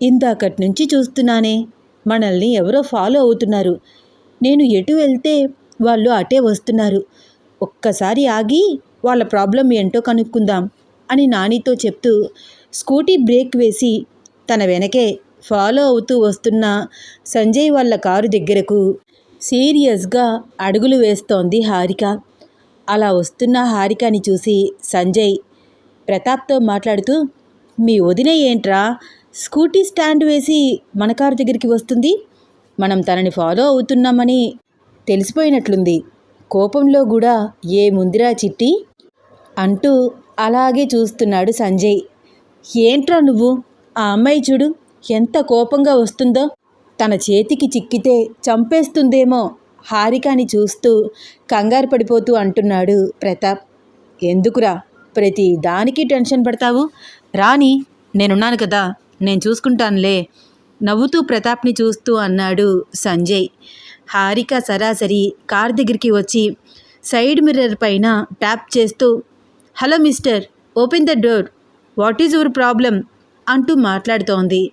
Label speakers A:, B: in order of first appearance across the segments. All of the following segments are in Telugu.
A: ఇందాకటి నుంచి చూస్తున్నానే. మనల్ని ఎవరో ఫాలో అవుతున్నారు. నేను ఎటు వెళ్తే వాళ్ళు అటే వస్తున్నారు. ఒక్కసారి ఆగి వాళ్ళ ప్రాబ్లం ఏంటో కనుక్కుందాం అని నానితో చెప్తూ స్కూటీ బ్రేక్ వేసి తన వెనకే ఫాలో అవుతూ వస్తున్న సంజయ్ వాళ్ళ కారు దగ్గరకు సీరియస్గా అడుగులు వేస్తోంది హారిక. అలా వస్తున్న హారికని చూసి సంజయ్ ప్రతాప్తో మాట్లాడుతూ మీ వదిన ఏంట్రా? స్కూటీ స్టాండ్ వేసి మన కారు దగ్గరికి వస్తుంది. మనం తనని ఫాలో అవుతున్నామని తెలిసిపోయినట్లుంది. కోపంలో కూడా ఏ ముందిరా చిట్టి? అంటూ అలాగే చూస్తున్నాడు సంజయ్. ఏంట్రా నువ్వు? ఆ అమ్మాయి చూడు ఎంత కోపంగా వస్తుందో. తన చేతికి చిక్కితే చంపేస్తుందేమో హారికాని చూస్తూ కంగారు పడిపోతూ అంటున్నాడు ప్రతాప్. ఎందుకురా? ప్రతి దానికి టెన్షన్ పడతావు? రాని నేనున్నాను కదా. నేను చూసుకుంటానులే. నవ్వుతూ ప్రతాప్ని చూస్తూ అన్నాడు సంజయ్. హారిక సరాసరి కార్ దగ్గరికి వచ్చి సైడ్ మిర్రర్ పైన ట్యాప్ చేస్తూ hello mister open the door. What is your problem? అంటూ మాట్లాడుతోంది.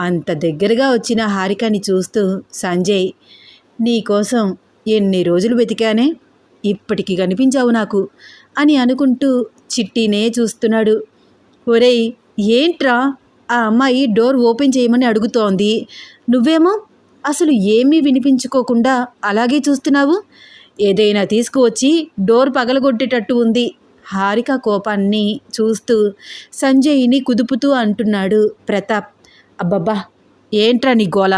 A: అంత దగ్గరగా వచ్చిన హారికని చూస్తూ సంజయ్ నీకోసం ఎన్ని రోజులు వెతికానే ఇప్పటికి కనిపించావు నాకు? అని అనుకుంటూ చిట్టినే చూస్తున్నాడు. ఒరేయ్ ఏంట్రా? ఆ అమ్మాయి డోర్ ఓపెన్ చేయమని అడుగుతోంది. నువ్వేమో అసలు ఏమీ వినిపించుకోకుండా అలాగే చూస్తున్నావు? ఏదైనా తీసుకువచ్చి డోర్ పగలగొట్టేటట్టు ఉంది. హారిక కోపాన్ని చూస్తూ సంజయ్ని కుదుపుతూ అంటున్నాడు ప్రతాప్. అబ్బబ్బా ఏంట్రా నీ గోల?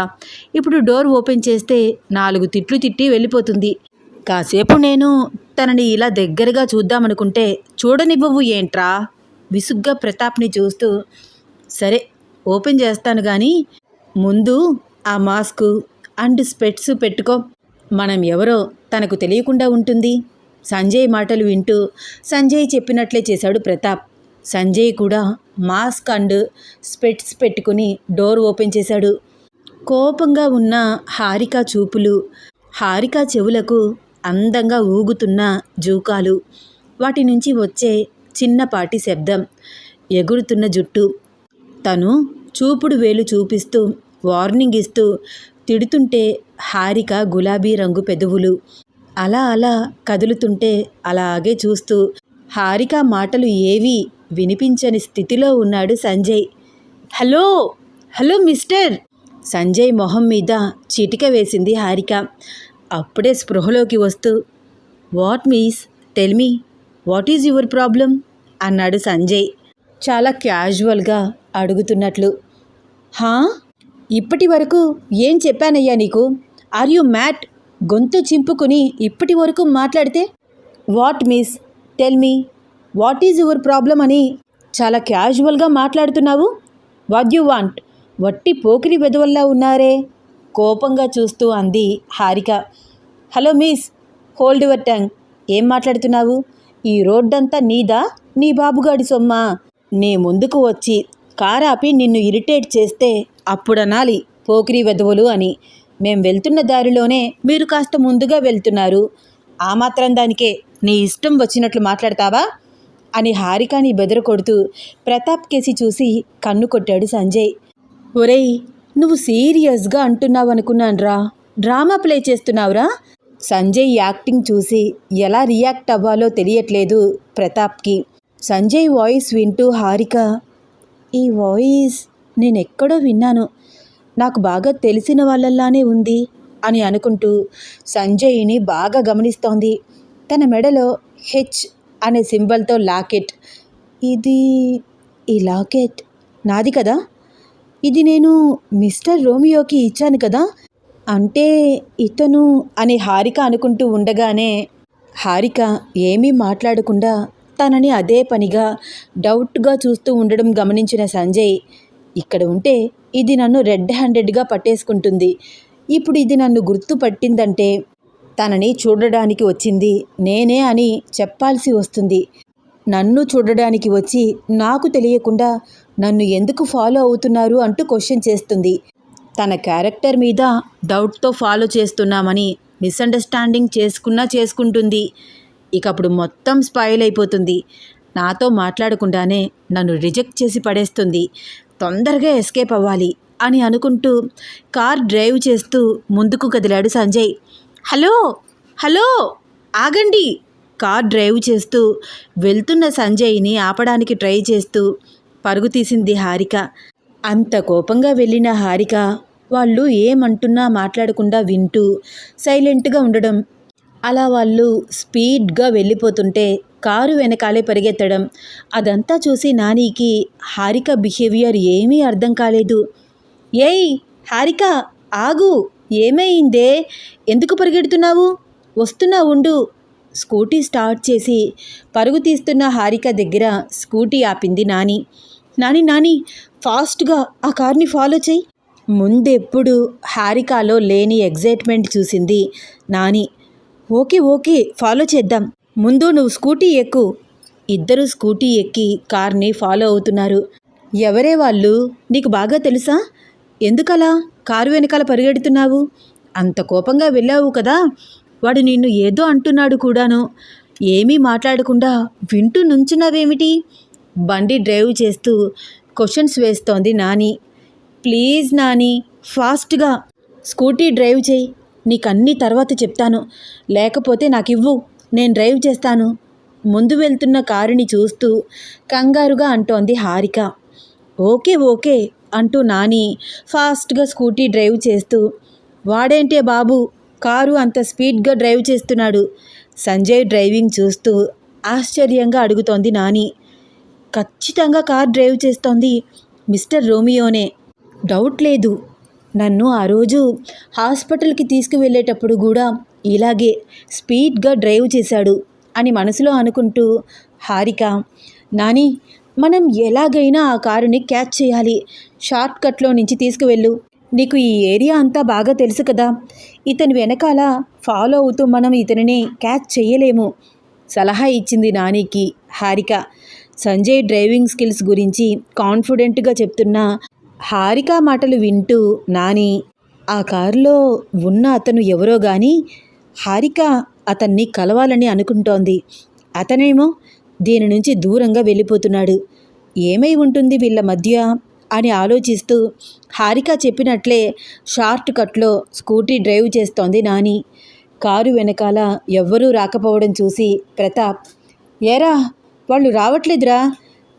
A: ఇప్పుడు డోర్ ఓపెన్ చేస్తే నాలుగు తిట్లు తిట్టి వెళ్ళిపోతుంది. కాసేపు నేను తనని ఇలా దగ్గరగా చూద్దామనుకుంటే చూడనివ్వవు ఏంట్రా? విసుగ్గా ప్రతాప్ని చూస్తూ సరే ఓపెన్ చేస్తాను కానీ ముందు ఆ మాస్క్ అండ్ స్పెట్స్ పెట్టుకో. మనం ఎవరో తనకు తెలియకుండా ఉంటుంది. సంజయ్ మాటలు వింటూ సంజయ్ చెప్పినట్లే చేశాడు ప్రతాప్. సంజయ్ కూడా మాస్క్ అండ్ స్పెట్స్ పెట్టుకుని డోర్ ఓపెన్ చేశాడు. కోపంగా ఉన్న హారిక చూపులు హారిక చెవులకు అందంగా ఊగుతున్న జూకాలు వాటి నుంచి వచ్చే చిన్నపాటి శబ్దం ఎగురుతున్న జుట్టు తను చూపుడు వేలు చూపిస్తూ వార్నింగ్ ఇస్తూ తిడుతుంటే హారిక గులాబీ రంగు పెదవులు. అలా అలా కదులుతుంటే అలాగే చూస్తూ హారిక మాటలు ఏవీ వినిపించని స్థితిలో ఉన్నాడు Sanjay. Hello hello mister! Sanjay మొహం మీద చిటిక వేసింది హారిక. అప్పుడే స్పృహలోకి వస్తూ what means? Tell me what is your problem? అన్నాడు సంజయ్. చాలా క్యాజువల్గా అడుగుతున్నట్లు. హా? ఇప్పటి వరకు ఏం చెప్పానయ్యా నీకు? ఆర్ యు మ్యాట్ గొంతు చింపుకుని ఇప్పటి వరకు మాట్లాడితే? What miss tell me what is your problem అని చాలా క్యాజువల్గా మాట్లాడుతున్నావు? వాట్ యు వాంట్ వట్టి పోకిరి వెదవల్లా ఉన్నారే? కోపంగా చూస్తూ అంది Harika. Hello miss hold your tongue ఏం మాట్లాడుతున్నావు? ఈ రోడ్డంతా నీదా? నీ బాబుగాడి సొమ్మా? నీ ముందుకు వచ్చి కారాపి నిన్ను ఇరిటేట్ చేస్తే అప్పుడనాలి పోకిరి వెధవులు అని. మేం వెళ్తున్న దారిలోనే మీరు కాస్త ముందుగా వెళ్తున్నారు. ఆ మాత్రం దానికే నీ ఇష్టం వచ్చినట్లు మాట్లాడతావా? అని హారికాని బెదర కొడుతూ ప్రతాప్ కేసి చూసి కన్ను కొట్టాడు సంజయ్. ఒరేయ్ నువ్వు సీరియస్గా అంటున్నావు అనుకున్నానురా డ్రామా ప్లే చేస్తున్నావురా? సంజయ్ యాక్టింగ్ చూసి ఎలా రియాక్ట్ అవ్వాలో తెలియట్లేదు ప్రతాప్కి. సంజయ్ వాయిస్ వింటూ హారిక ఈ వాయిస్ నేను ఎక్కడో విన్నాను. నాకు బాగా తెలిసిన వాళ్ళల్లానే ఉంది అని అనుకుంటూ సంజయ్ని బాగా గమనిస్తోంది. తన మెడలో హెచ్ అనే సింబల్తో లాకెట్. ఇది ఈ లాకెట్ నాది కదా? ఇది నేను మిస్టర్ రోమియోకి ఇచ్చాను కదా? అంటే ఇతను అని హారిక అనుకుంటూ ఉండగానే హారిక ఏమీ మాట్లాడకుండా తనని అదే పనిగా డౌట్గా చూస్తూ ఉండడం గమనించిన సంజయ్ ఇక్కడ ఉంటే ఇది నన్ను రెడ్ హ్యాండెడ్గా పట్టేసుకుంటుంది. ఇప్పుడు ఇది నన్ను గుర్తుపట్టిందంటే తనని చూడడానికి వచ్చింది నేనే అని చెప్పాల్సి వస్తుంది. నన్ను చూడడానికి వచ్చి నాకు తెలియకుండా నన్ను ఎందుకు ఫాలో అవుతున్నారు అంటూ క్వశ్చన్ చేస్తుంది. తన క్యారెక్టర్ మీద డౌట్తో ఫాలో చేస్తున్నామని మిస్అండర్స్టాండింగ్ చేసుకున్నా చేసుకుంటుంది. ఇక అప్పుడు మొత్తం స్పాయిల్ అయిపోతుంది. నాతో మాట్లాడకుండానే నన్ను రిజెక్ట్ చేసి పడేస్తుంది. తొందరగా ఎస్కేప్ అవ్వాలి అని అనుకుంటూ కార్ డ్రైవ్ చేస్తూ ముందుకు కదిలాడు సంజయ్. హలో హలో ఆగండి. కార్ డ్రైవ్ చేస్తూ వెళ్తున్న సంజయ్ని ఆపడానికి ట్రై చేస్తూ పరుగు తీసింది హారిక. అంత కోపంగా వెళ్ళిన హారిక వాళ్ళు ఏమంటున్నా మాట్లాడకుండా వింటూ సైలెంట్గా ఉండడం అలా వాళ్ళు స్పీడ్గా వెళ్ళిపోతుంటే కారు వెనకాలే పరిగెత్తడం అదంతా చూసి నానికి హారిక బిహేవియర్ ఏమీ అర్థం కాలేదు. ఏయ్ హారిక ఆగు ఏమైందే? ఎందుకు పరిగెడుతున్నావు? వస్తున్నా ఉండు. స్కూటీ స్టార్ట్ చేసి పరుగు తీస్తున్న హారిక దగ్గర స్కూటీ ఆపింది నాని. నాని నాని ఫాస్ట్గా ఆ కార్ని ఫాలో చేయి. ముందెప్పుడు హారికాలో లేని ఎగ్జైట్మెంట్ చూసింది నాని. ఓకే ఓకే ఫాలో చేద్దాం. ముందు నువ్వు స్కూటీ ఎక్కు. ఇద్దరు స్కూటీ ఎక్కి కార్ని ఫాలో అవుతున్నారు. ఎవరే వాళ్ళు? నీకు బాగా తెలుసా? ఎందుకలా? కారు వెనకాల పరిగెడుతున్నావు? అంత కోపంగా వెళ్ళావు కదా? వాడు నిన్ను ఏదో అంటున్నాడు కూడాను. ఏమీ మాట్లాడకుండా వింటూ నుంచున్నావేమిటి? బండి డ్రైవ్ చేస్తూ క్వశ్చన్స్ వేస్తోంది నాని. ప్లీజ్ నాని ఫాస్ట్గా. స్కూటీ డ్రైవ్ చేయి. నీకు అన్ని తర్వాత చెప్తాను. లేకపోతే నాకు ఇవ్వు నేను డ్రైవ్ చేస్తాను. ముందు వెళ్తున్న కారుని చూస్తూ కంగారుగా అంటోంది హారిక. ఓకే ఓకే అంటూ నాని ఫాస్ట్గా స్కూటీ డ్రైవ్ చేస్తూ. వాడేంటే బాబు? కారు అంత స్పీడ్గా డ్రైవ్ చేస్తున్నాడు. సంజయ్ డ్రైవింగ్ చూస్తూ ఆశ్చర్యంగా అడుగుతోంది నాని. ఖచ్చితంగా కార్ డ్రైవ్ చేస్తోంది మిస్టర్ రోమియోనే. డౌట్ లేదు. నన్ను ఆ రోజు హాస్పిటల్కి తీసుకువెళ్ళేటప్పుడు కూడా ఇలాగే స్పీడ్గా డ్రైవ్ చేశాడు అని మనసులో అనుకుంటూ హారిక నాని మనం ఎలాగైనా ఆ కారుని క్యాచ్ చేయాలి. షార్ట్ కట్లో నుంచి తీసుకువెళ్ళు. నీకు ఈ ఏరియా అంతా బాగా తెలుసు కదా. ఇతని వెనకాల ఫాలో అవుతూ మనం ఇతనిని క్యాచ్ చేయలేము. సలహా ఇచ్చింది నానికి హారిక. సంజయ్ డ్రైవింగ్ స్కిల్స్ గురించి కాన్ఫిడెంట్గా చెప్తున్న హారిక మాటలు వింటూ నాని ఆ కారులో ఉన్న అతను ఎవరో గాని హారిక అతన్ని కలవాలని అనుకుంటోంది. అతనేమో దీని నుంచి దూరంగా వెళ్ళిపోతున్నాడు. ఏమై ఉంటుంది వీళ్ళ మధ్య? అని ఆలోచిస్తూ హారిక చెప్పినట్లే షార్ట్ కట్లో స్కూటీ డ్రైవ్ చేస్తోంది నాని. కారు వెనకాల ఎవ్వరూ రాకపోవడం చూసి ప్రతాప్ ఏరా వాళ్ళు రావట్లేదురా.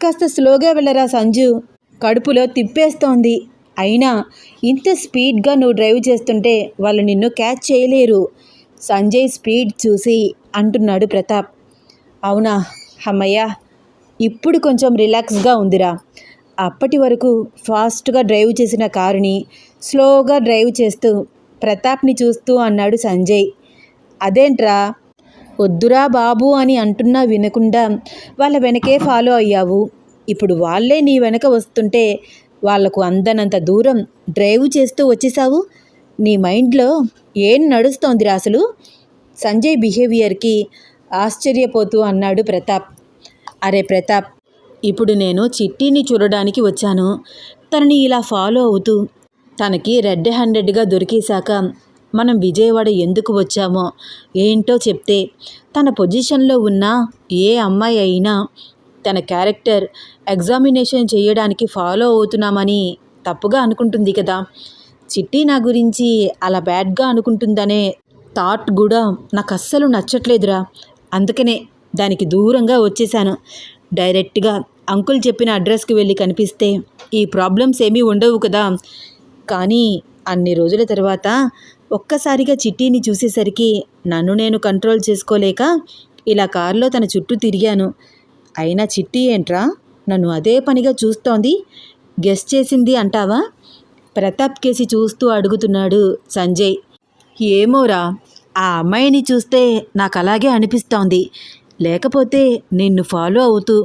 A: కాస్త స్లోగా వెళ్ళరా సంజు. కడుపులో తిప్పేస్తోంది. అయినా ఇంత స్పీడ్గా నువ్వు డ్రైవ్ చేస్తుంటే వాళ్ళు నిన్ను క్యాచ్ చేయలేరు. సంజయ్ స్పీడ్ చూసి అంటున్నాడు ప్రతాప్. అవునా అమ్మయ్యా ఇప్పుడు కొంచెం రిలాక్స్గా ఉందిరా. అప్పటి వరకు ఫాస్ట్గా డ్రైవ్ చేసిన కారుని స్లోగా డ్రైవ్ చేస్తూ ప్రతాప్ని చూస్తూ అన్నాడు సంజయ్. అదేంట్రా వద్దురా బాబు అని అంటున్నా వినకుండా వాళ్ళ వెనకే ఫాలో అయ్యావు. ఇప్పుడు వాళ్ళే నీ వెనక వస్తుంటే వాళ్ళకు అందనంత దూరం డ్రైవ్ చేస్తూ వచ్చేసావు? నీ మైండ్లో ఏం నడుస్తోందిరా అసలు? సంజయ్ బిహేవియర్కి ఆశ్చర్యపోతూ అన్నాడు ప్రతాప్. అరే ప్రతాప్ ఇప్పుడు నేను చిట్టీని చూడడానికి వచ్చాను. తనని ఇలా ఫాలో అవుతూ తనకి రెడ్ హ్యాండెడ్గా దొరికేశాక మనం విజయవాడ ఎందుకు వచ్చామో ఏంటో చెప్తే తన పొజిషన్లో ఉన్న ఏ అమ్మాయి అయినా తన క్యారెక్టర్ ఎగ్జామినేషన్ చేయడానికి ఫాలో అవుతున్నామని తప్పుగా అనుకుంటుంది కదా. చిట్టి నా గురించి అలా బ్యాడ్గా అనుకుంటుందనే థాట్ కూడా నాకు అస్సలు నచ్చట్లేదురా. అందుకనే దానికి దూరంగా వచ్చేసాను డైరెక్ట్గా అంకుల్ చెప్పిన అడ్రస్కి వెళ్ళి కనిపిస్తే ఈ ప్రాబ్లమ్స్ ఏమీ ఉండవు కదా. కానీ అన్ని రోజుల తర్వాత ఒక్కసారిగా చిట్టీని చూసేసరికి నన్ను నేను కంట్రోల్ చేసుకోలేక ఇలా కారులో తన చుట్టూ తిరిగాను. అయినా చిట్టి ఏంట్రా? నన్ను అదే పనిగా చూస్తోంది. గెస్ చేసింది అంటావా? ప్రతాప్ కేసి చూస్తూ అడుగుతున్నాడు సంజయ్. ఏమోరా ఆ అమ్మాయిని చూస్తే నాకు అలాగే అనిపిస్తోంది. లేకపోతే నిన్ను ఫాలో అవుతూ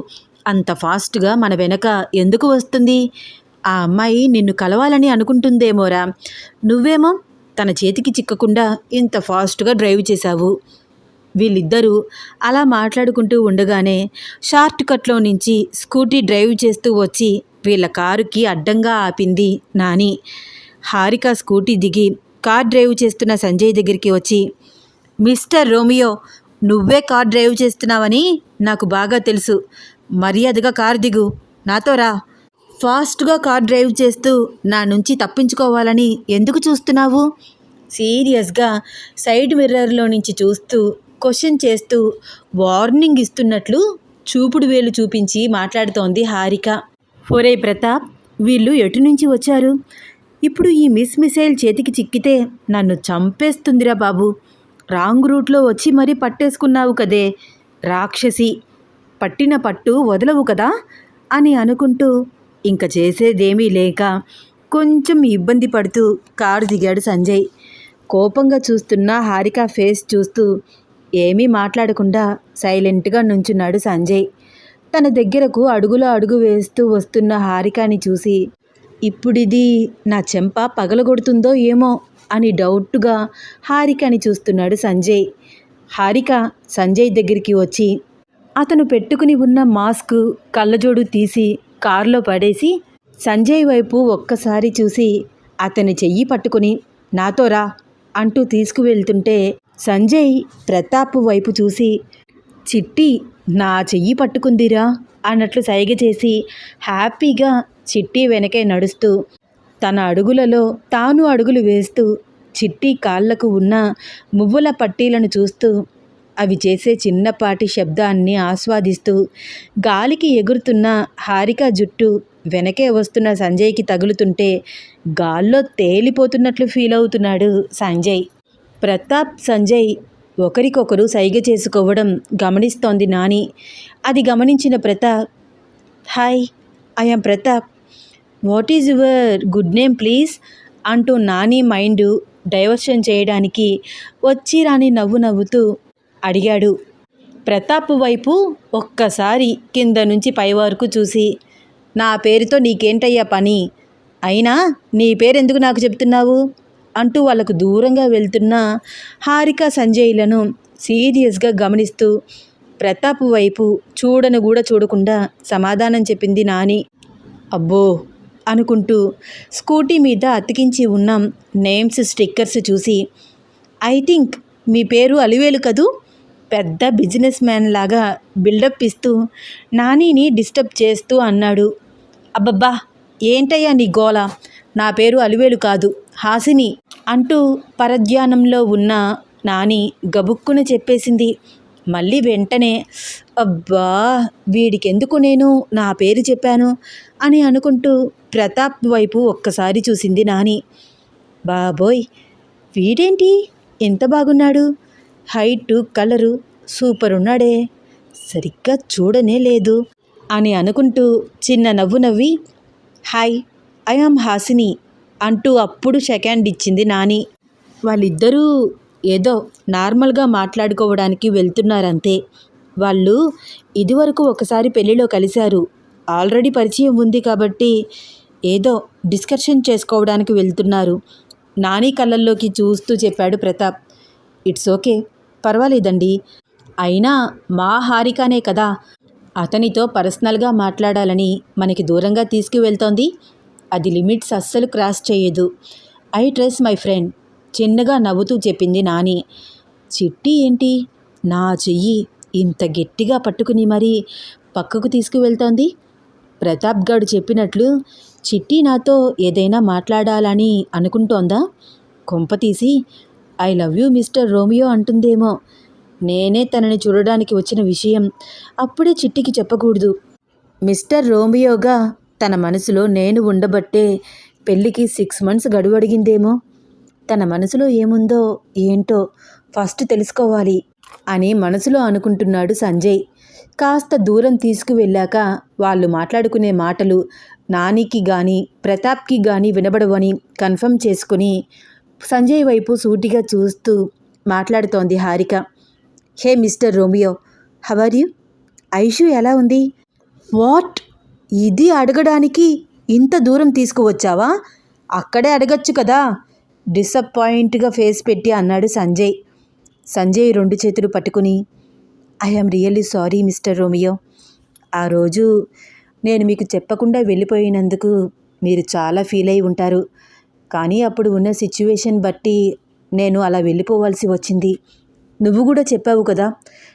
A: అంత ఫాస్ట్గా మన వెనక ఎందుకు వస్తుంది? ఆ అమ్మాయి నిన్ను కలవాలని అనుకుంటుందేమోరా? నువ్వేమో తన చేతికి చిక్కకుండా ఇంత ఫాస్ట్గా డ్రైవ్ చేశావు. వీళ్ళిద్దరూ అలా మాట్లాడుకుంటూ ఉండగానే షార్ట్ కట్లో నుంచి స్కూటీ డ్రైవ్ చేస్తూ వచ్చి వీళ్ళ కారుకి అడ్డంగా ఆపింది నాని. హారిక స్కూటీ దిగి కార్ డ్రైవ్ చేస్తున్న సంజయ్ దగ్గరికి వచ్చి మిస్టర్ రోమియో నువ్వే కార్ డ్రైవ్ చేస్తున్నావని నాకు బాగా తెలుసు. మర్యాదగా కారు దిగు. నాతో రా. ఫాస్ట్గా కార్ డ్రైవ్ చేస్తూ నా నుంచి తప్పించుకోవాలని ఎందుకు చూస్తున్నావు? సీరియస్గా సైడ్ మిర్రర్లో నుంచి చూస్తూ క్వశ్చన్ చేస్తూ వార్నింగ్ ఇస్తున్నట్లు చూపుడు వేలు చూపించి మాట్లాడుతోంది హారిక. ఒరే ప్రతాప్ వీళ్ళు ఎటు నుంచి వచ్చారు? ఇప్పుడు ఈ మిస్ మిసైల్ చేతికి చిక్కితే నన్ను చంపేస్తుందిరా బాబు. రాంగ్ రూట్లో వచ్చి మరీ పట్టేసుకున్నావు కదే. రాక్షసి పట్టిన పట్టు వదలవు కదా? అని అనుకుంటూ ఇంక చేసేదేమీ లేక కొంచెం ఇబ్బంది పడుతూ కారు దిగాడు సంజయ్. కోపంగా చూస్తున్న హారిక ఫేస్ చూస్తూ ఏమీ మాట్లాడకుండా సైలెంట్గా నుంచున్నాడు సంజయ్. తన దగ్గరకు అడుగులో అడుగు వేస్తూ వస్తున్న హారికాని చూసి ఇప్పుడిది నా చెంప పగలగొడుతుందో ఏమో అని డౌట్గా హారికని చూస్తున్నాడు సంజయ్. హారిక సంజయ్ దగ్గరికి వచ్చి అతను పెట్టుకుని ఉన్న మాస్క్ కళ్ళజోడు తీసి కారులో పడేసి సంజయ్ వైపు ఒక్కసారి చూసి అతని చెయ్యి పట్టుకుని నాతో రా అంటూ తీసుకువెళ్తుంటే సంజయ్ ప్రతాప్ వైపు చూసి చిట్టి నా చెయ్యి పట్టుకుందిరా అన్నట్లు సైగ చేసి హ్యాపీగా చిట్టి వెనకే నడుస్తూ తన అడుగులలో తాను అడుగులు వేస్తూ చిట్టి కాళ్ళకు ఉన్న మువ్వుల పట్టీలను చూస్తూ అవి చేసే చిన్నపాటి శబ్దాన్ని ఆస్వాదిస్తూ గాలికి ఎగురుతున్న హారిక జుట్టు వెనకే వస్తున్న సంజయ్కి తగులుతుంటే గాల్లో తేలిపోతున్నట్లు ఫీల్ అవుతున్నాడు సంజయ్. ప్రతాప్ సంజయ్ ఒకరికొకరు సైగ చేసుకోవడం గమనిస్తోంది నాని. అది గమనించిన Pratap hi I'm Pratap. What is your good name please? అంటూ నాని మైండ్ డైవర్షన్ చేయడానికి వచ్చి రాని నవ్వు నవ్వుతూ అడిగాడు. ప్రతాప్ వైపు ఒక్కసారి కింద నుంచి పై వరకు చూసి నా పేరుతో నీకేంటయ్యా పని? అయినా నీ పేరెందుకు నాకు చెప్తున్నావు? అంటూ వాళ్ళకు దూరంగా వెళ్తున్న హారిక సంజయ్లను సీరియస్గా గమనిస్తూ ప్రతాప్ వైపు చూడను కూడా చూడకుండా సమాధానం చెప్పింది నాని. అబ్బో అనుకుంటూ స్కూటీ మీద అతికించి ఉన్న నేమ్స్ స్టిక్కర్స్ చూసి ఐ థింక్ మీ పేరు అలివేలు కదూ పెద్ద బిజినెస్ మ్యాన్ లాగా బిల్డప్ ఇస్తూ నానిని డిస్టర్బ్ చేస్తూ అన్నాడు. అబ్బబ్బా ఏంటయ్యా నీ గోల? నా పేరు అలివేలు కాదు హాసిని అంటూ పరధ్యానంలో ఉన్న నాని గబుక్కున చెప్పేసింది. మళ్ళీ వెంటనే అబ్బా వీడికెందుకు నేను నా పేరు చెప్పాను? అని అనుకుంటూ ప్రతాప్ వైపు ఒక్కసారి చూసింది నాని. బాబోయ్ వీడేంటి? ఎంత బాగున్నాడు? హైటు కలరు సూపర్ ఉన్నాడే సరిగ్గా చూడనే లేదు అని అనుకుంటూ చిన్న నవ్వు నవ్వి హాయ్ ఐఆమ్ హాసిని అంటూ అప్పుడు సెకండ్ ఇచ్చింది నాని. వాళ్ళిద్దరూ ఏదో నార్మల్గా మాట్లాడుకోవడానికి వెళ్తున్నారంతే. వాళ్ళు ఇదివరకు ఒకసారి పెళ్ళిలో కలిశారు. ఆల్రెడీ పరిచయం ఉంది కాబట్టి ఏదో డిస్కషన్ చేసుకోవడానికి వెళ్తున్నారు. నాని కళ్ళల్లోకి చూస్తూ చెప్పాడు ప్రతాప్. ఇట్స్ ఓకే పర్వాలేదండి. అయినా మా హారికానే కదా. అతనితో పర్సనల్గా మాట్లాడాలని మనకి దూరంగా తీసుకువెళ్తోంది. అది లిమిట్స్ అస్సలు క్రాస్ చేయదు. ఐ ట్రస్ మై ఫ్రెండ్ చిన్నగా నవ్వుతూ చెప్పింది నాని. చిట్టి ఏంటి? నా చెయ్యి ఇంత గట్టిగా పట్టుకుని మరీ పక్కకు తీసుకువెళ్తోంది. ప్రతాప్ గారు చెప్పినట్లు చిట్టి నాతో ఏదైనా మాట్లాడాలని అనుకుంటోందా? కొంపతీసి I love you mister Romeo అంటుందేమో. నేనే తనని చూడడానికి వచ్చిన విషయం అప్పుడే చిట్టికి చెప్పకూడదు. మిస్టర్ రోమియోగా తన మనసులో నేను ఉండబట్టే పెళ్ళికి సిక్స్ మంత్స్ గడువు అడిగిందేమో? తన మనసులో ఏముందో ఏంటో ఫస్ట్ తెలుసుకోవాలి అని మనసులో అనుకుంటున్నాడు సంజయ్. కాస్త దూరం తీసుకువెళ్ళాక వాళ్ళు మాట్లాడుకునే మాటలు నానికి కానీ ప్రతాప్కి కానీ వినబడవని కన్ఫర్మ్ చేసుకుని సంజయ్ వైపు సూటిగా చూస్తూ మాట్లాడుతోంది Harika. Hey mister Romeo how are you? Aishu ఎలా ఉంది? వాట్? ఇది అడగడానికి ఇంత దూరం తీసుకువచ్చావా? అక్కడే అడగచ్చు కదా. డిసప్పాయింట్గా ఫేస్ పెట్టి అన్నాడు సంజయ్. సంజయ్ రెండు చేతులు పట్టుకుని I really sorry mister Romeo. ఆ రోజు నేను మీకు చెప్పకుండా వెళ్ళిపోయినందుకు మీరు చాలా ఫీల్ అయి ఉంటారు. కానీ అప్పుడు ఉన్న సిచ్యువేషన్ బట్టి నేను అలా వెళ్ళిపోవాల్సి వచ్చింది. నువ్వు కూడా చెప్పావు కదా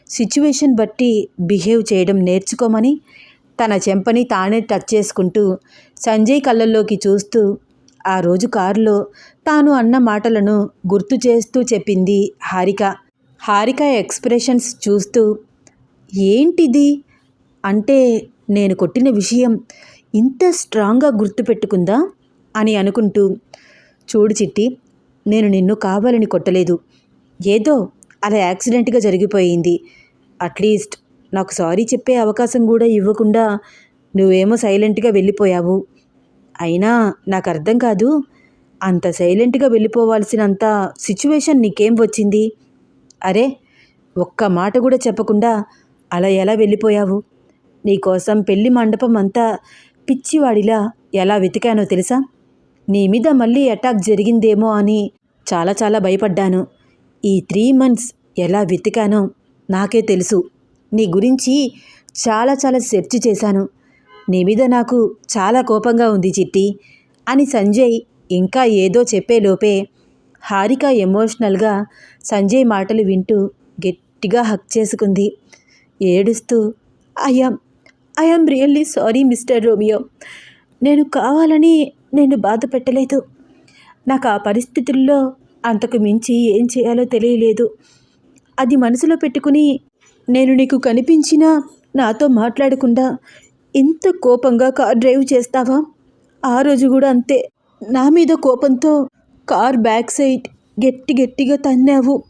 A: సిచ్యువేషన్ బట్టి బిహేవ్ చేయడం నేర్చుకోమని. తన చెంపని తానే టచ్ చేసుకుంటూ సంజయ్ కళ్ళల్లోకి చూస్తూ ఆ రోజు కారులో తాను అన్న మాటలను గుర్తు చేస్తూ చెప్పింది హారిక. హారిక ఎక్స్ప్రెషన్స్ చూస్తూ ఏంటిది? అంటే నేను కొట్టిన విషయం ఇంత స్ట్రాంగ్గా గుర్తుపెట్టుకుందా అని అనుకుంటూ చూడు చిట్టి నేను నిన్ను కావాలని కొట్టలేదు. ఏదో అలా యాక్సిడెంట్గా జరిగిపోయింది. అట్లీస్ట్ నాకు సారీ చెప్పే అవకాశం కూడా ఇవ్వకుండా నువ్వేమో సైలెంట్గా వెళ్ళిపోయావు. అయినా నాకు అర్థం కాదు అంత సైలెంట్గా వెళ్ళిపోవాల్సినంత సిచ్యువేషన్ నీకేం వచ్చింది? అరే ఒక్క మాట కూడా చెప్పకుండా అలా ఎలా వెళ్ళిపోయావు? నీకోసం పెళ్ళి మండపం అంతా పిచ్చివాడిలా ఎలా వెతికానో తెలుసా? నీ మీద మళ్ళీ అటాక్ జరిగిందేమో అని చాలా చాలా భయపడ్డాను. ఈ త్రీ మంత్స్ ఎలా వెతికానో నాకే తెలుసు. నీ గురించి చాలా చాలా సెర్చ్ చేశాను. నీ మీద నాకు చాలా కోపంగా ఉంది చిట్టి అని సంజయ్ ఇంకా ఏదో చెప్పేలోపే హారిక ఎమోషనల్గా సంజయ్ మాటలు వింటూ గట్టిగా హక్ చేసుకుంది. ఏడుస్తూ I'm I'm really sorry mister Romeo. నేను కావాలని నేను బాధ పెట్టలేదు. నాకు ఆ పరిస్థితుల్లో అంతకు మించి ఏం చేయాలో తెలియలేదు. అది మనసులో పెట్టుకుని నేను నీకు కనిపించినా నాతో మాట్లాడకుండా ఇంత కోపంగా కార్ డ్రైవ్ చేస్తావా? ఆ రోజు కూడా అంతే. నా మీద కోపంతో కార్ బ్యాక్ సైడ్ గట్టి గట్టిగా తన్నావు.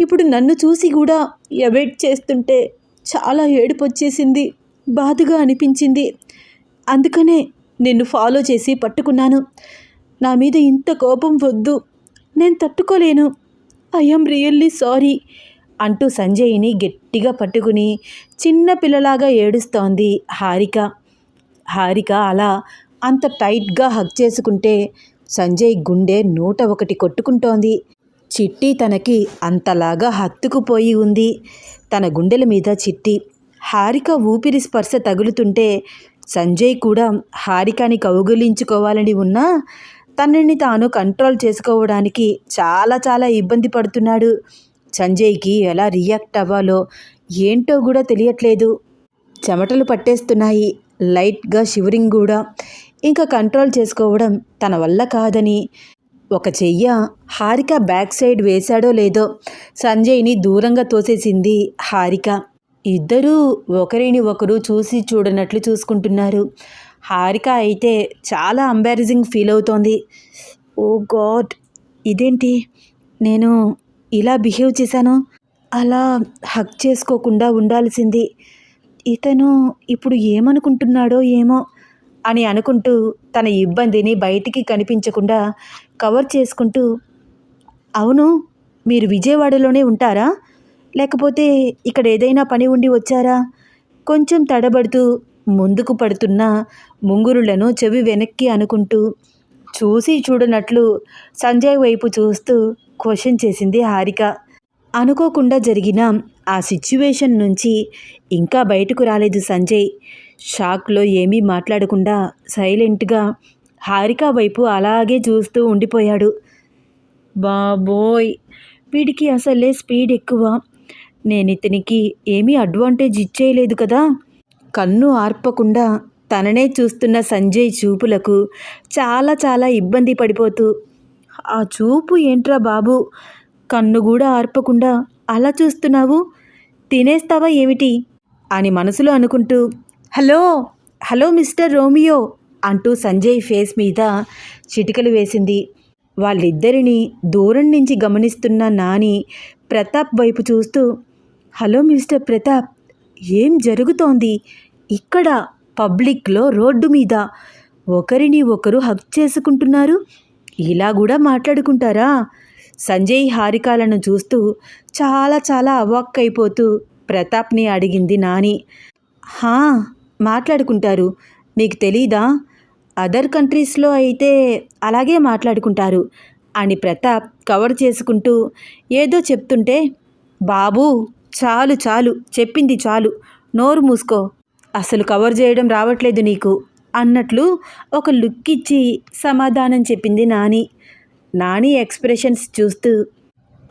A: ఇప్పుడు నన్ను చూసి కూడా అవాయిడ్ చేస్తుంటే చాలా ఏడుపు వచ్చేసింది బాధగా అనిపించింది. అందుకనే నిన్ను ఫాలో చేసి పట్టుకున్నాను. నా మీద ఇంత కోపం వద్దు. నేను తట్టుకోలేను. I'm really sorry. అంటూ సంజయ్ని గట్టిగా పట్టుకుని చిన్న పిల్లలాగా ఏడుస్తోంది హారిక. హారిక అలా అంత టైట్గా హక్ చేసుకుంటే సంజయ్ గుండె నూట ఒకటి కొట్టుకుంటోంది. చిట్టి తనకి అంతలాగా హత్తుకుపోయి ఉంది. తన గుండెల మీద చిట్టి. హారిక ఊపిరి స్పర్శ తగులుతుంటే సంజయ్ కూడా హారికని కౌగులించుకోవాలని ఉన్నా తనని తాను కంట్రోల్ చేసుకోవడానికి చాలా చాలా ఇబ్బంది పడుతున్నాడు. సంజయ్కి ఎలా రియాక్ట్ అవ్వాలో ఏంటో కూడా తెలియట్లేదు. చెమటలు పట్టేస్తున్నాయి. లైట్గా షివరింగ్ కూడా. ఇంకా కంట్రోల్ చేసుకోవడం తన వల్ల కాదని. ఒక చెయ్య హారిక బ్యాక్ సైడ్ వేశాడో లేదో సంజయ్ని దూరంగా తోసేసింది హారిక. ఇద్దరూ ఒకరిని ఒకరు చూసి చూడనట్లు చూసుకుంటున్నారు. హారిక అయితే చాలా అంబారిజింగ్ ఫీల్ అవుతోంది. Oh God! ఇదేంటి? నేను ఇలా బిహేవ్ చేశాను. అలా హక్ చేసుకోకుండా ఉండాల్సింది. ఇతను ఇప్పుడు ఏమనుకుంటున్నాడో ఏమో అని అనుకుంటూ తన ఇబ్బందిని బయటికి కనిపించకుండా కవర్ చేసుకుంటూ అవును మీరు విజయవాడలోనే ఉంటారా? లేకపోతే ఇక్కడ ఏదైనా పని ఉండి వచ్చారా? కొంచెం తడబడుతూ ముందుకు పడుతున్న ముంగురులను చెవి వెనక్కి అనుకుంటూ చూసి చూడనట్లు సంజయ్ వైపు చూస్తూ క్వశ్చన్ చేసింది హారిక. అనుకోకుండా జరిగిన ఆ సిచ్యువేషన్ నుంచి ఇంకా బయటకు రాలేదు సంజయ్. షాక్లో ఏమీ మాట్లాడకుండా సైలెంట్గా హారిక వైపు అలాగే చూస్తూ ఉండిపోయాడు. బాబోయ్! వీడికి అసలే స్పీడ్ ఎక్కువ. నేను ఇతనికి ఏమీ అడ్వాంటేజ్ ఇచ్చేయలేదు కదా! కన్ను ఆర్పకుండా తననే చూస్తున్న సంజయ్ చూపులకు చాలా చాలా ఇబ్బంది పడిపోతూ ఆ చూపు ఏంట్రా బాబు? కన్ను కూడా ఆర్పకుండా అలా చూస్తున్నావు? తినేస్తావా ఏమిటి? అని మనసులో అనుకుంటూ హలో హలో మిస్టర్ రోమియో అంటూ సంజయ్ ఫేస్ మీద చిటికలు వేసింది. వాళ్ళిద్దరిని దూరం నుంచి గమనిస్తున్న నాని ప్రతాప్ వైపు చూస్తూ హలో మిస్టర్ ప్రతాప్ ఏం జరుగుతోంది? ఇక్కడ పబ్లిక్లో రోడ్డు మీద ఒకరిని ఒకరు హక్ చేసుకుంటున్నారు? ఇలా కూడా మాట్లాడుకుంటారా? సంజయ్ హారికాలను చూస్తూ చాలా చాలా అవాక్కైపోతూ ప్రతాప్ని అడిగింది నాని. హా మాట్లాడుకుంటారు. మీకు తెలీదా? అదర్ కంట్రీస్లో అయితే అలాగే మాట్లాడుకుంటారు అని ప్రతాప్ కవర్ చేసుకుంటూ ఏదో చెప్తుంటే బాబూ చాలు చాలు చెప్పింది చాలు. నోరు మూసుకో. అసలు కవర్ చేయడం రావట్లేదు నీకు. అన్నట్లు ఒక లుక్ ఇచ్చి సమాధానం చెప్పింది నాని. నాని ఎక్స్ప్రెషన్స్ చూస్తూ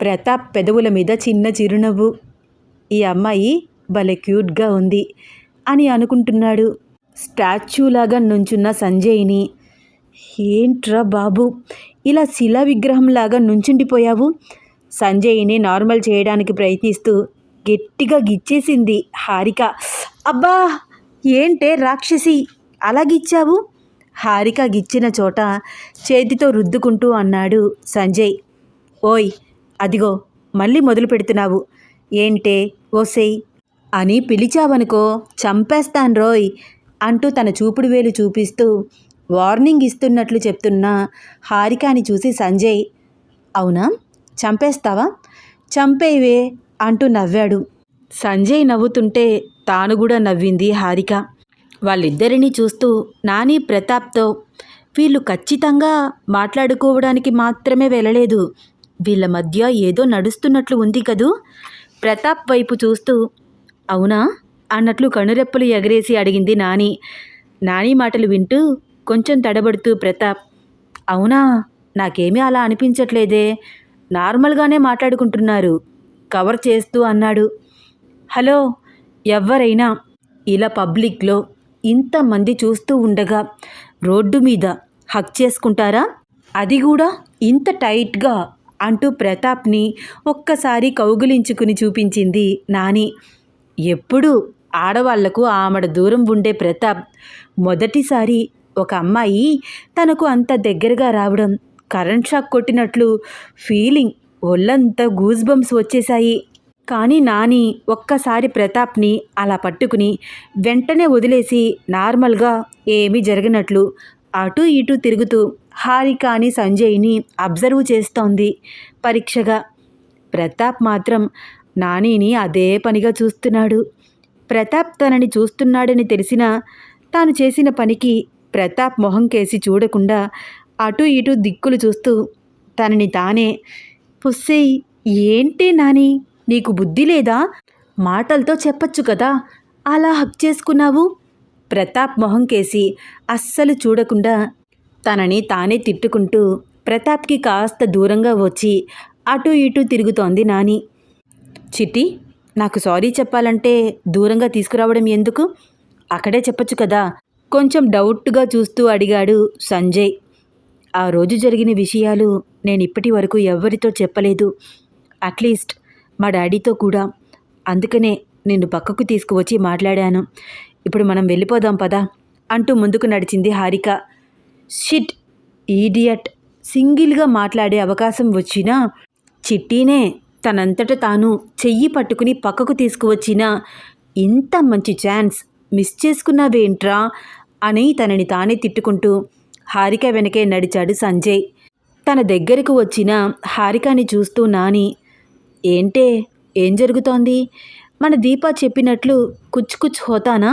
A: ప్రతాప్ పెదవుల మీద చిన్న చిరునవ్వు. ఈ అమ్మాయి భలే క్యూట్గా ఉంది అని అనుకుంటున్నాడు. స్టాచ్యూలాగా నుంచున్న సంజయ్ని. ఏంట్రా బాబు ఇలా శిలా విగ్రహంలాగా నుంచుండిపోయావు? సంజయ్ని నార్మల్ చేయడానికి ప్రయత్నిస్తూ గట్టిగా గిచ్చేసింది హారిక. అబ్బా ఏంటే రాక్షసి? అలా గిచ్చావు హారిక గిచ్చిన చోట చేతితో రుద్దుకుంటూ అన్నాడు సంజయ్. ఓయ్ అదిగో మళ్ళీ మొదలు పెడుతున్నావు. ఏంటే ఓసేయ్ అని పిలిచావనుకో చంపేస్తాను రోయ్ అంటూ తన చూపుడు వేలు చూపిస్తూ వార్నింగ్ ఇస్తున్నట్లు చెప్తున్న హారికాని చూసి సంజయ్ అవునా? చంపేస్తావా? చంపేవే అంటూ నవ్వాడు. సంజయ్ నవ్వుతుంటే తాను కూడా నవ్వింది హారిక. వాళ్ళిద్దరినీ చూస్తూ నాని ప్రతాప్తో వీళ్ళు ఖచ్చితంగా మాట్లాడుకోవడానికి మాత్రమే వెళ్ళలేదు. వీళ్ళ మధ్య ఏదో నడుస్తున్నట్లు ఉంది కదూ? ప్రతాప్ వైపు చూస్తూ అవునా? అన్నట్లు కనురెప్పలు ఎగరేసి అడిగింది నాని. నాని మాటలు వింటూ కొంచెం తడబడుతూ ప్రతాప్ అవునా? నాకేమీ అలా అనిపించట్లేదే. నార్మల్గానే మాట్లాడుకుంటున్నారు. కవర్ చేస్తూ అన్నాడు. హలో ఎవరైనా ఇలా పబ్లిక్లో ఇంతమంది చూస్తూ ఉండగా రోడ్డు మీద హక్ చేసుకుంటారా? అది కూడా ఇంత టైట్గా అంటూ ప్రతాప్ని ఒక్కసారి కౌగులించుకుని చూపించింది నాని. ఎప్పుడు ఆడవాళ్ళకు ఆమెడ దూరం ఉండే ప్రతాప్ మొదటిసారి ఒక అమ్మాయి తనకు అంత దగ్గరగా రావడం కరెంట్ షాక్ కొట్టినట్లు ఫీలింగ్ ఒళ్ళంతా గూజ్ బంప్స్ వచ్చేశాయి. కానీ నాని ఒక్కసారి ప్రతాప్ని అలా పట్టుకుని వెంటనే వదిలేసి నార్మల్గా ఏమీ జరిగినట్లు అటు ఇటు తిరుగుతూ హారికాని సంజయ్ని అబ్జర్వ్ చేస్తోంది పరీక్షగా. ప్రతాప్ మాత్రం నానిని అదే పనిగా చూస్తున్నాడు. ప్రతాప్ తనని చూస్తున్నాడని తెలిసినా తాను చేసిన పనికి ప్రతాప్ మొహం కేసి చూడకుండా అటు ఇటు దిక్కులు చూస్తూ తనని తానే పుస్సేయ్ ఏంటి నాని? నీకు బుద్ధి లేదా? మాటలతో చెప్పచ్చు కదా. అలా హక్ చేసుకున్నావు? ప్రతాప్ మొహం కేసి అస్సలు చూడకుండా తనని తానే తిట్టుకుంటూ ప్రతాప్కి కాస్త దూరంగా వచ్చి అటు ఇటు తిరుగుతోంది నాని. చిట్టి నాకు సారీ చెప్పాలంటే దూరంగా తీసుకురావడం ఎందుకు? అక్కడే చెప్పొచ్చు కదా. కొంచెం డౌట్గా చూస్తూ అడిగాడు సంజయ్. ఆ రోజు జరిగిన విషయాలు నేను ఇప్పటి వరకు ఎవరితో చెప్పలేదు. అట్లీస్ట్ మా డాడీతో కూడా. అందుకనే నిన్ను పక్కకు తీసుకువచ్చి మాట్లాడాను. ఇప్పుడు మనం వెళ్ళిపోదాం పదా అంటూ ముందుకు నడిచింది హారిక. Shit idiot. సింగిల్గా మాట్లాడే అవకాశం వచ్చినా చిట్టీనే తనంతట తాను చెయ్యి పట్టుకుని పక్కకు తీసుకువచ్చిన ఇంత మంచి ఛాన్స్ మిస్ చేసుకున్నావేంట్రా? అని తనని తానే తిట్టుకుంటూ హారిక వెనకే నడిచాడు సంజయ్. తన దగ్గరకు వచ్చిన హారికని చూస్తూ నాని ఏంటే? ఏం జరుగుతోంది? మన దీప చెప్పినట్లు కుచ్ కుచ్ హోతానా?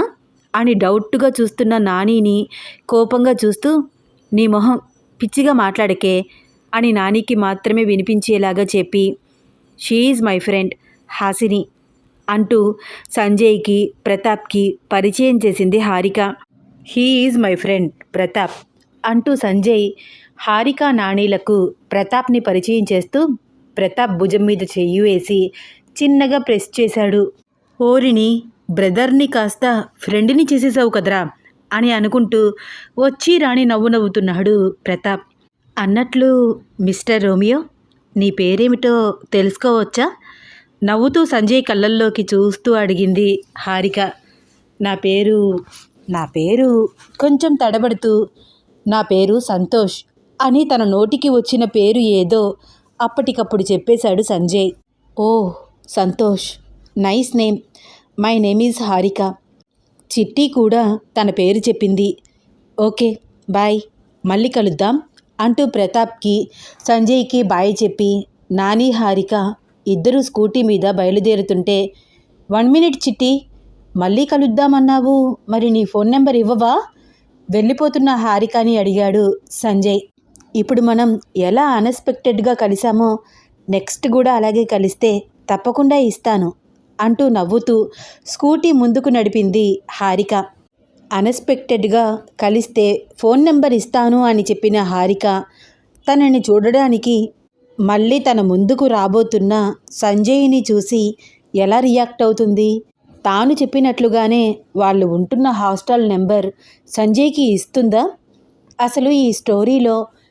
A: అని డౌట్గా చూస్తున్న నానీని కోపంగా చూస్తూ నీ మొహం పిచ్చిగా మాట్లాడకే అని నానికి మాత్రమే వినిపించేలాగా చెప్పి షీఈజ్ మై ఫ్రెండ్ హాసిని అంటూ సంజయ్కి ప్రతాప్కి పరిచయం చేసింది Harika. He is my friend Pratap అంటూ సంజయ్ హారిక నాణీలకు ప్రతాప్ని పరిచయం చేస్తూ ప్రతాప్ భుజం మీద చెయ్యి వేసి చిన్నగా ప్రెస్ చేశాడు. ఓరిని బ్రదర్ని కాస్త ఫ్రెండ్ని చేసేసావు కదరా అని అనుకుంటూ వచ్చి రాణి నవ్వు నవ్వుతున్నాడు ప్రతాప్. అన్నట్లు మిస్టర్ రోమియో నీ పేరేమిటో తెలుసుకోవచ్చా? నవ్వుతూ సంజయ్ కళ్ళల్లోకి చూస్తూ అడిగింది హారిక. నా పేరు నా పేరు కొంచెం తడబడుతూ నా పేరు సంతోష్ అని తన నోటికి వచ్చిన పేరు ఏదో అప్పటికప్పుడు చెప్పేశాడు Sanjay. Oh Santosh. Nice name. My name is Harika. Chitti కూడా తన పేరు చెప్పింది. Okay bye. మళ్ళీ కలుద్దాం అంటూ ప్రతాప్కి సంజయ్కి బాయ్ చెప్పి నాని హారిక ఇద్దరు స్కూటీ మీద బయలుదేరుతుంటే వన్ మినిట్ చిట్టి మళ్ళీ కలుద్దామన్నావు. మరి నీ ఫోన్ నెంబర్ ఇవ్వవా? వెళ్ళిపోతున్న హారికని అడిగాడు సంజయ్. ఇప్పుడు మనం ఎలా అన్ఎక్స్పెక్టెడ్గా కలిసామో నెక్స్ట్ కూడా అలాగే కలిస్తే తప్పకుండా ఇస్తాను అంటూ నవ్వుతూ స్కూటీ ముందుకు నడిపింది హారిక. అన్ఎక్స్పెక్టెడ్గా కలిస్తే ఫోన్ నెంబర్ ఇస్తాను అని చెప్పిన హారిక తనని చూడడానికి మళ్ళీ తన ముందుకు రాబోతున్న సంజయ్ని చూసి ఎలా రియాక్ట్ అవుతుంది? తాను చెప్పినట్లుగానే వాళ్ళు ఉంటున్న హాస్టల్ నెంబర్ సంజయ్కి ఇస్తుందా? అసలు ఈ స్టోరీలో